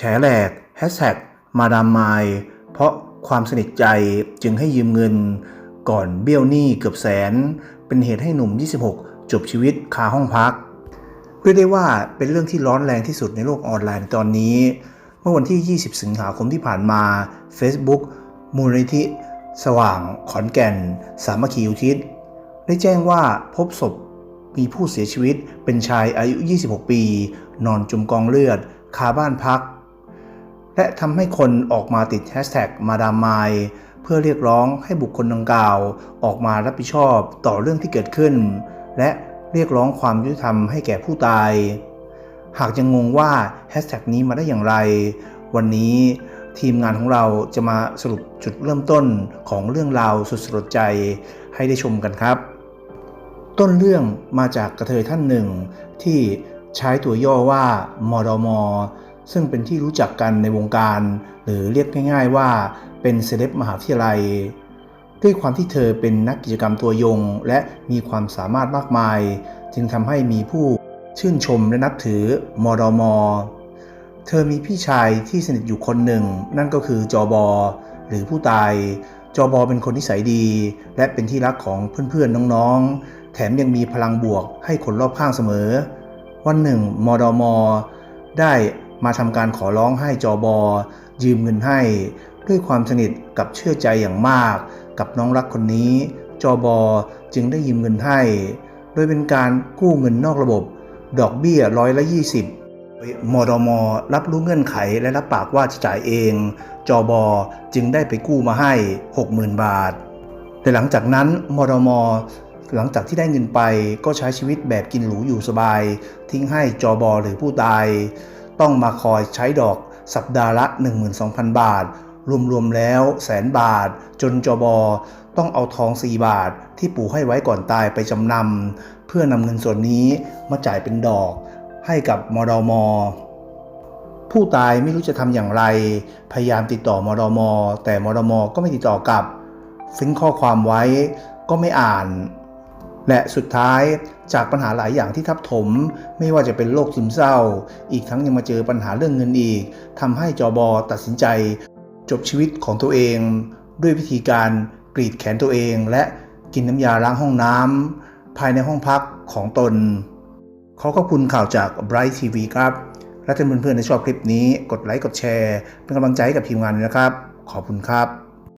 แฉแหลกแฮชแท็กมาดามไมเพราะความสนิทใจจึงให้ยืมเงิน ก่อนเบี้ยวหนี้เกือบแสน เป็นเหตุให้หนุ่ม 26 จบชีวิตคาห้องพักเรียกได้ว่าเป็นเรื่องที่ร้อนแรงที่สุดในโลกออนไลน์ตอนนี้ เมื่อวันที่ 20 สิงหาคมที่ผ่านมา Facebook มูลนิธิ สว่างขอนแก่น สามัคคีอุทิศ ได้แจ้งว่าพบศพมีผู้เสียชีวิตเป็นชายอายุ 26 ปี นอนจมกองเลือด คาบ้านพัก และทำให้คนออกมาติดแฮชแท็กมาดามไมเพื่อเรียกร้องให้บุคคลดังกล่าว ออกมารับผิดชอบต่อเรื่องที่เกิดขึ้น และเรียกร้องความยุติธรรมให้แก่ผู้ตาย หากยังงงว่าแฮชแท็กนี้มาได้อย่างไร วันนี้ทีมงานของเราจะมาสรุปจุดเริ่มต้นของเรื่องราวสุดสลดใจให้ได้ชมกันครับ ต้นเรื่องมาจากกระเทยท่านหนึ่งที่ใช้ตัวย่อว่ามดม ซึ่งเป็นที่รู้จักกันในวงการ หรือเรียกง่าย ๆ ว่าเป็นเซเลบมหาวิทยาลัย ด้วยความที่เธอเป็นนักกิจกรรมตัวยง และมีความสามารถมากมาย จึงทำให้มีผู้ชื่นชมและนับถือมดมเธอมีพี่ชายที่สนิทอยู่คนหนึ่ง นั่นก็คือจอบอหรือผู้ตาย จอบอเป็นคนนิสัยดี และเป็นที่รักของเพื่อนๆน้องๆ แถมยังมีพลังบวกให้คนรอบข้างเสมอ วันหนึ่งมดมได้ มาทำการขอร้องให้จอบอ ยืมเงินให้ ด้วยความสนิทกับเชื่อใจอย่างมาก กับน้องรักคนนี้ จอบอจึงได้ยืมเงินให้ โดยเป็นการกู้เงินนอกระบบ ดอกเบี้ยร้อยละ20โดยมดมรับรู้เงื่อนไขและรับปากว่าจะจ่ายเอง จอบอจึงได้ไปกู้มาให้ 60,000 บาท แต่หลังจากนั้นมดมหลังจากที่ได้เงินไปก็ใช้ชีวิตแบบกินหรูอยู่สบาย ทิ้งให้จอบอหรือผู้ตาย ต้องมาคอยใช้ดอกสัปดาห์ละ 12,000 บาท รวมๆแล้วแสนบาท จนจอบอต้องเอาทอง 4 บาทที่ปู่ให้ไว้ก่อนตายไปจำนำเพื่อนำเงินส่วนนี้มาจ่ายเป็นดอก ให้กับมดมผู้ตายไม่รู้จะทำอย่างไร พยายามติดต่อมดมแต่มดมก็ไม่ติดต่อกลับทิ้งข้อความไว้ก็ไม่อ่าน และสุดท้ายจากปัญหาหลายอย่างที่ทับถม ไม่ว่าจะเป็นโรคซึมเศร้า อีกทั้งยังมาเจอปัญหาเรื่องเงินอีกทำให้จอบอตัดสินใจ จบชีวิตของตัวเอง ด้วยวิธีการกรีดแขนตัวเอง และกินน้ำยาล้างห้องน้ำภายในห้องพักของตน ขอขอบคุณข่าวจาก Bright TV ครับ และถ้าเพื่อนๆที่ชอบคลิปนี้กดไลค์กดแชร์ เป็นกำลังใจให้กับทีมงานนะครับ ขอบคุณครับ